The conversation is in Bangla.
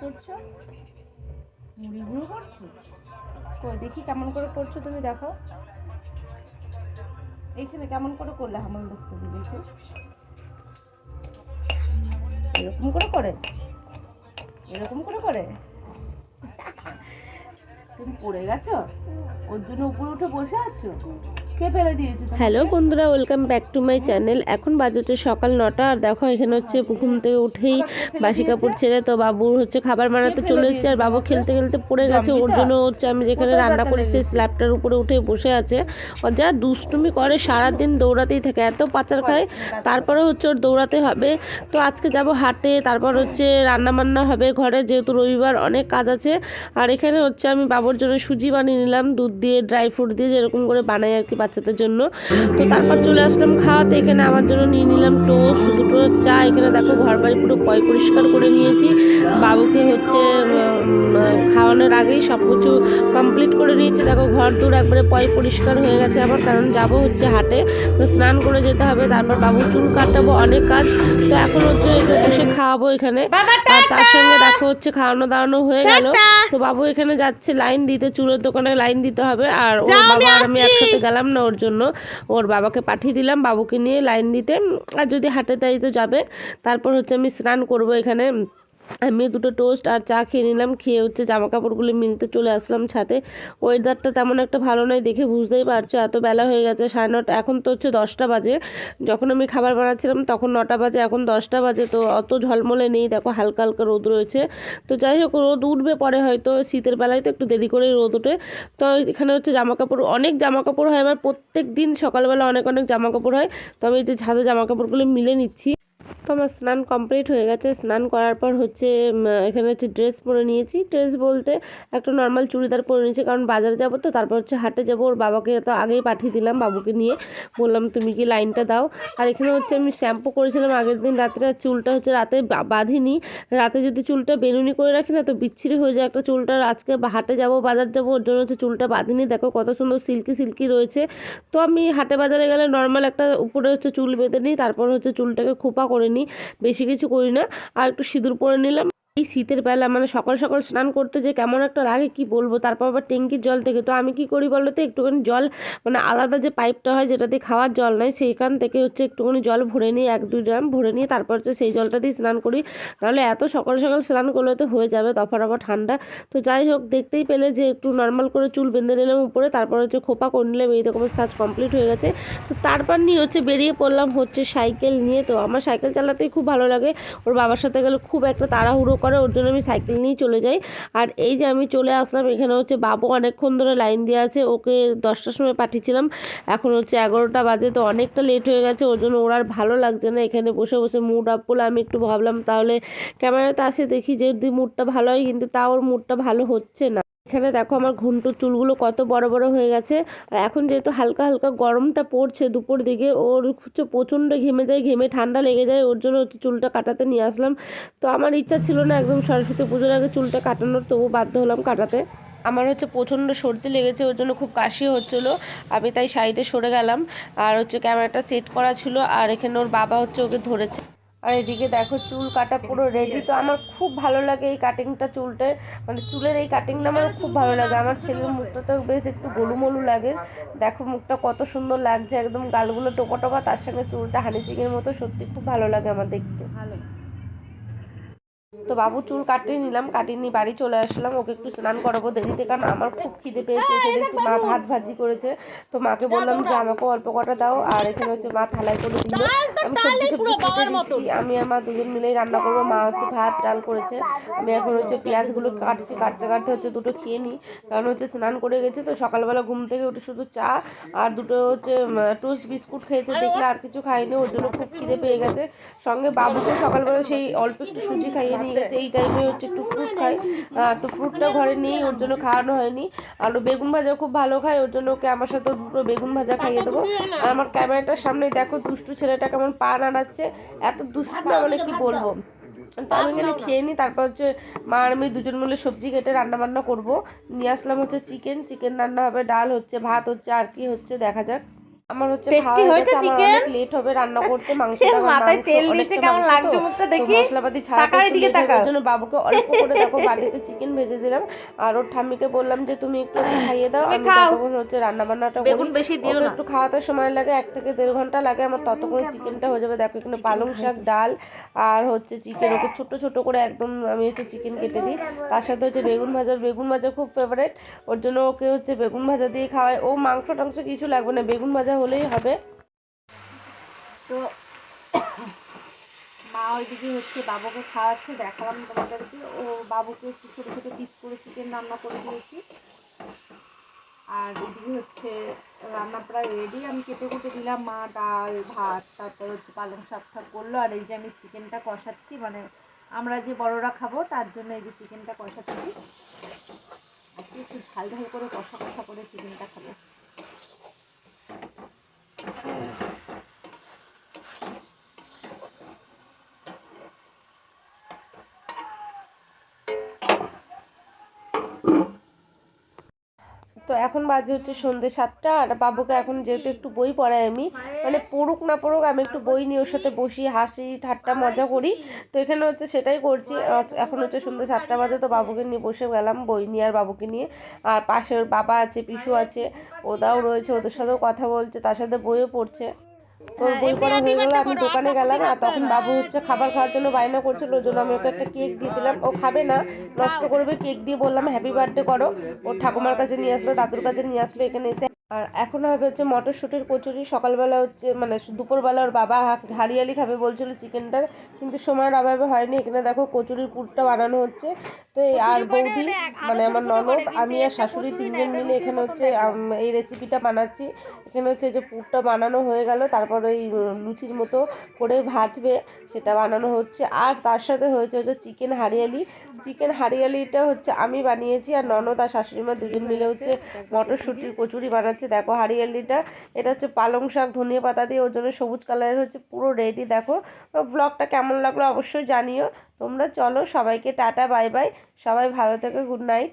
করছ? মুড়ি গুঁড়ো করছ? কই, দেখি কেমন করে করছ তুমি দেখো এইখানে কেমন করে করলে হামল দিবে একটু এরকম করে করে? এরকম করে করে? তুমি পড়ে গেছো? ওর জন্য উপরে উঠে বসে আছো? হ্যালো বন্ধুরা welcome back to my channel. এখন বাজে হচ্ছে সকাল নটা আর দেখো এখানে হচ্ছে ঘুম থেকে উঠেই বাসি কাপড় ছেড়ে তো বাবুর হচ্ছে খাবার বানাতে চলে এসেছে আর বাবু খেলতে খেলতে পড়ে গেছে। ওর জন্য হচ্ছে আমি যেখানে রান্না করি সেই স্ল্যাবটার উপরে উঠে বসে আছে। আর যা দুষ্টুমি করে সারাদিন দৌড়াতেই থাকে এত পাচার খায়। তারপরে হচ্ছে ওর দৌড়াতে হবে। তো আজকে যাব হাটে তারপর হচ্ছে রান্না বান্না হবে ঘরে যেহেতু রবিবার অনেক কাজ আছে। আর এখানে হচ্ছে আমি বাবুর জন্য সুজি বানিয়ে নিলাম দুধ দিয়ে ড্রাই ফ্রুট দিয়ে যেরকম করে বানাই আর কি বাচ্চাদের জন্য। তো তারপর চলে আসলাম খাওয়াতে। এখানে আমার জন্য নিয়ে নিলাম টোস্ট দুটো চা। এখানে দেখো ঘর বাড়ি পুরো পয় পরিষ্কার করে নিয়েছি। বাবুকে হচ্ছে খাওয়ানোর আগেই সব কিছু কমপ্লিট করে নিয়েছি। দেখো ঘর দূর একবারে পয় পরিষ্কার হয়ে গেছে আবার কারণ যাব হচ্ছে হাটে। তো স্নান করে যেতে হবে তারপর বাবু চুল কাটাবো অনেক কাজ। তো এখন হচ্ছে বসে খাওয়াবো এখানে। আর তার সঙ্গে দেখো হচ্ছে খাওয়ানো দাওয়ানো হয়ে গেল। তো বাবু এখানে যাচ্ছে লাইন দিতে চুলের দোকানে লাইন দিতে হবে। আর ওর বাবা আর আমি একসাথে গেলাম না। ওর জন্য ওর বাবাকে পাঠিয়ে দিলাম, বাবুকে নিয়ে লাইন দিতে আর যদি হাটে তাই তো যাবে, তারপর হচ্ছে আমি স্নান করব এখানে। আমি দুটো টোস্ট আর চা খেয়ে নিলাম, খেয়ে হচ্ছে জামা কাপড়গুলো মিলতে চলে আসলাম ছাদে। ওয়েদারটা তেমন একটা ভালো নয় দেখে বুঝতেই পারছ, এত বেলা হয়ে গেছে, সাড়ে নটা, এখন তো হচ্ছে দশটা বাজে। যখন আমি খাবার বানাচ্ছিলাম তখন নটা বাজে, এখন দশটা বাজে, তো অত ঝলমলে নেই, দেখো হালকা হালকা রোদ রয়েছে। তো যাই হোক, রোদ উঠবে পরে হয়তো, শীতের বেলায় তো একটু দেরি করেই রোদ ওঠে। তো এখানে হচ্ছে জামা কাপড় অনেক জামা কাপড় হয়, আমার প্রত্যেক দিন সকালবেলা অনেক অনেক জামা কাপড় হয়। তো আমি যে ছাদে জামা কাপড়গুলো মিলে নিচ্ছি। তো আমার স্নান কমপ্লিট হয়ে গেছে। স্নান করার পর হচ্ছে এখানে হচ্ছে ড্রেস পরে নিয়েছি। ড্রেস বলতে একটা নর্মাল চুড়িদার পরে নিয়েছি, কারণ বাজারে যাব তো, তারপর হচ্ছে হাটে যাব। ওর বাবাকে তো আগেই পাঠিয়ে দিলাম, বাবুকে নিয়ে। বললাম, তুমি কি লাইনটা দাও। আর এখানে হচ্ছে আমি শ্যাম্পু করেছিলাম আগের দিন রাত্রে চুলটা হচ্ছে রাতে বাঁধিনি। রাতে যদি চুলটা বেনুনি করে রাখি না, তো বিচ্ছিরি হয়ে যায় একটা চুলটা। আজকে হাটে যাব, বাজার যাব, ওর জন্য হচ্ছে চুলটা বাঁধিনি। দেখো কত সুন্দর সিল্কি সিল্কি রয়েছে। তো আমি হাটে বাজারে গেলে নর্মাল একটা উপরে হচ্ছে চুল বেঁধে নিই, তারপর হচ্ছে চুলটাকে খোপা করে নিই। বেশি কিছু করি না আর একটু সিঁদুর পরে নিলাম। এই শীতের বেলা মানে সকাল সকাল স্নান করতে যে কেমন একটা লাগে, কি বলব? তারপর আবার ট্যাঙ্কির জল থেকে। তো আমি কি করি বলো তো, একটুখানি জল মানে আলাদা যে পাইপটা হয় যেটা দিয়ে খাওয়ার জল নয়, সেইখান থেকে হচ্ছে একটুখানি জল ভরে নিই এক দুই ড্রাম ভরে নিয়ে তারপর হচ্ছে সেই জলটা দিয়ে স্নান করি। নাহলে এত সকাল সকাল স্নান করলে তো হয়ে যাবে দফা আবার ঠান্ডা। তো যাই হোক, দেখতেই পেলে যে একটু নর্মাল করে চুল বেঁধে নিলাম উপরে, তারপর হচ্ছে খোপা করে নিলাম, এই রকমের সাজ কমপ্লিট হয়ে গেছে। তো তারপর নিয়ে হচ্ছে বেরিয়ে পড়লাম হচ্ছে সাইকেল নিয়ে। তো আমার সাইকেল চালাতেই খুব ভালো লাগে। ওর বাবার সাথে গেলে খুব একটা তাড়াহুড়ো করে, ওর জন্য আমি সাইকেল নিয়ে চলে যাই। আর এই যে আমি চলে আসলাম, এখানে হচ্ছে বাবু অনেকক্ষণ ধরে লাইন দিয়ে আছে। ওকে দশটার সময় পাঠিয়েছিলাম। এখন হচ্ছে এগারোটা বাজে, তো অনেকটা লেট হয়ে গেছে। ওর জন্য ওর আর ভালো লাগছে না। এখানে বসে বসে মুড আপ করলে আমি একটু ভাবলাম, তাহলে ক্যামেরাতে আসে দেখি যদি মুডটা ভালো হয়, কিন্তু তাও ওর মুডটা ভালো হচ্ছে না। এখানে দেখো আমার ঘুন্টুর চুলগুলো কত বড় বড় হয়ে গেছে। আর এখন যেহেতু হালকা হালকা গরমটা পড়ছে দুপুর দিকে, ওর হচ্ছে প্রচণ্ড ঘেমে যায়, ঘেমে ঠান্ডা লেগে যায়, ওর জন্য হচ্ছে চুলটা কাটাতে নিয়ে আসলাম। তো আমার ইচ্ছা ছিল না একদম সরস্বতী পুজোর আগে চুলটা কাটানোর, তবু বাধ্য হলাম কাটাতে। আমার হচ্ছে প্রচণ্ড সর্দি লেগেছে, ওর জন্য খুব কাশি হচ্ছিল। আমি তাই সাইডে সরে গেলাম। আর হচ্ছে ক্যামেরাটা সেট করা ছিল, আর এখানে ওর বাবা হচ্ছে ওকে ধরেছে। আর এদিকে দেখো চুল কাটা পুরো রেডি তো আমার খুব ভালো লাগে এই কাটিংটা চুলটার মানে চুলের এই কাটিংটা আমার খুব ভালো লাগে। আমার ছেলের মুখটা তো বেশ একটু গোলুমলু লাগে। দেখো মুখটা কত সুন্দর লাগছে একদম গালগুলো টোপা টোপা তার সঙ্গে চুলটা হানি এর মতো। সত্যি খুব ভালো লাগে আমার দেখতে। ভালো। তো বাবু চুল কাটিয়ে নিলাম কাটিয়ে নিয়ে বাড়ি চলে আসলাম। ওকে একটু স্নান করাবো দেরিতে কারণ আমার খুব খিদে পেয়েছে। এসে দেখছি মা ভাত ভাজি করেছে। তো মাকে বললাম যে আমাকে অল্প কটা দাও আর এখানে হচ্ছে মা থালায় করে দিল। আমি সবজি সবজি কেটে দিচ্ছি আমি আর মা দুজন মিলেই রান্না করব। মা হচ্ছে ভাত ডাল করেছে। আমি এখন হচ্ছে পেঁয়াজগুলো কাটছি কাটতে কাটতে হচ্ছে দুটো খেয়ে নিই। কারণ হচ্ছে স্নান করে গেছে তো সকালবেলা ঘুম থেকে উঠে শুধু চা আর দুটো হচ্ছে টোস্ট বিস্কুট খেয়েছে দেখলে আর কিছু খাইনি ওর জন্য খুব খিদে পেয়ে গেছে। সঙ্গে বাবুকে সকালবেলা সেই অল্প একটু সুজি খাইয়ে নিয়ে গেছে এই টাইমে হচ্ছে একটু ফ্রুট খাই আহ, তো ফ্রুটটা ঘরে নেই ওর জন্য খাওয়ানো হয়নি। আর ও বেগুন ভাজা খুব ভালো খায় ওর জন্য ওকে আমার সাথে দুটো বেগুন ভাজা খাইয়ে দেবো। আর আমার ক্যামেরাটার সামনে দেখো দুষ্টু ছেলেটা কেমন পা নাড়াচ্ছে। এত দুষ্টু না মানে কি বলব? আমি এখানে খেয়ে নিই তারপর হচ্ছে মা আর আমি দুজন মিলে সবজি কেটে রান্না বান্না করব। নিয়ে আসলাম হচ্ছে চিকেন চিকেন রান্না হবে ডাল হচ্ছে ভাত হচ্ছে আর কি হচ্ছে দেখা যাক। আমার হচ্ছে হয়ে হয়েছে? অনেক লেট হবে রান্না করতে মাংসটা মাথায় তেল কেমন লাগছে মুখটা দেখি মশলাপাতি ছাড়া তাকাও এদিকে তাকাও। জন্য বাবুকে অল্প করে দেখো বাটিতে চিকেন ভেজে দিলাম। আর ওর ঠাম্মিকে বললাম যে তুমি একটু খাইয়ে দাও আমি খাও। হচ্ছে রান্না বান্নাটা বেগুন বেশি দিও না। একটু খাওয়াতে সময় লাগে এক থেকে দেড় ঘণ্টা লাগে আমার ততক্ষণ চিকেনটা হয়ে যাবে। দেখো এখানে পালং শাক ডাল আর হচ্ছে চিকেন ওকে ছোট ছোট করে একদম আমি হচ্ছে চিকেন কেটে দিই। তার সাথে হচ্ছে বেগুন ভাজা বেগুন ভাজা খুব ফেভারিট ওর জন্য ওকে হচ্ছে বেগুন ভাজা দিয়ে খাওয়াই। ও মাংস টাংস কিছু লাগবে না বেগুন ভাজা হলেই হবে। তো মা ওইদিকে হচ্ছে বাবুকে খাওয়াচ্ছে, দেখালাম তোমাদেরকে। ও বাবুকে ছোটো ছোটো পিস করে চিকেন রান্না করে দিয়েছি। আর এদিকে হচ্ছে রান্না প্রায় রেডি আমি কেটে কুটে দিলাম মা, ডাল, ভাত, তারপর হচ্ছে পালং শাক ঠাক করল। আর এই যে আমি চিকেনটা কষাচ্ছি মানে আমরা যে বড়রা খাব, তার জন্য এই যে চিকেনটা কষাচ্ছি। আজকে একটু ঝাল ঝাল করে কষা কষা করে চিকেনটা খাব। তো এখন বাজে হচ্ছে সন্ধ্যে সাতটা আর বাবুকে এখন যেহেতু একটু বই পড়াই আমি মানে পড়ুক না পড়ুক আমি একটু বই নিয়ে ওর সাথে বসি, হাসি, ঠাট্টা, মজা করি। তো এখানে হচ্ছে সেটাই করছি এখন হচ্ছে সন্ধ্যে সাতটা বাজে তো বাবুকে নিয়ে বসে গেলাম বই নিয়ে আর বাবুকে নিয়ে। আর পাশে ওর বাবা আছে, পিসু আছে, ওদাও রয়েছে, ওদের সাথেও কথা বলছে, তার সাথে বইও পড়ছে। তোর বই পড়া হয়ে গেলো আমি দোকানে গেলাম আর তখন বাবু হচ্ছে খাবার খাওয়ার জন্য বায়না করছিল ওই জন্য আমি ওকে একটা কেক দিয়ে দিলাম। ও খাবে না নষ্ট করবে কেক দিয়ে বললাম হ্যাপি বার্থডে করো। ওর ঠাকুমার কাছে নিয়ে আসলো দাদুর কাছে নিয়ে আসলো এখানে এসে আর এখন হবে হচ্ছে মটরশুঁটির কচুরি সকালবেলা হচ্ছে মানে দুপুরবেলা ওর বাবা হারিয়ালি খাবে বলছিল চিকেনটার কিন্তু সময়ের অভাবে হয়নি। এখানে দেখো কচুরির পুরটা বানানো হচ্ছে। তো এই আর বৌদি মানে আমার ননদ আমি আর শাশুড়ি তিনজন মিলে এখানে হচ্ছে এই রেসিপিটা বানাচ্ছি। এখানে হচ্ছে যে পুরটা বানানো হয়ে গেল তারপর ওই লুচির মতো করে ভাজবে সেটা বানানো হচ্ছে। আর তার সাথে হয়েছে হচ্ছে চিকেন হারিয়ালি। চিকেন হারিয়ালিটা হচ্ছে আমি বানিয়েছি আর ননদ আর শাশুড়ি মা দুজন মিলে হচ্ছে মটরশুঁটির কচুরি বানাচ্ছে। দেখো হারিয়ালিটা এটা হচ্ছে পালং শাক, ধনিয়া পাতা দিয়ে, ওর জন্য সবুজ কালারের হচ্ছে, পুরো রেডি দেখো। তো ব্লগটা কেমন লাগল অবশ্যই জানিও। তোমরা চলো সবাইকে টাটা বাই বাই সবাই ভালো থেকো গুড নাইট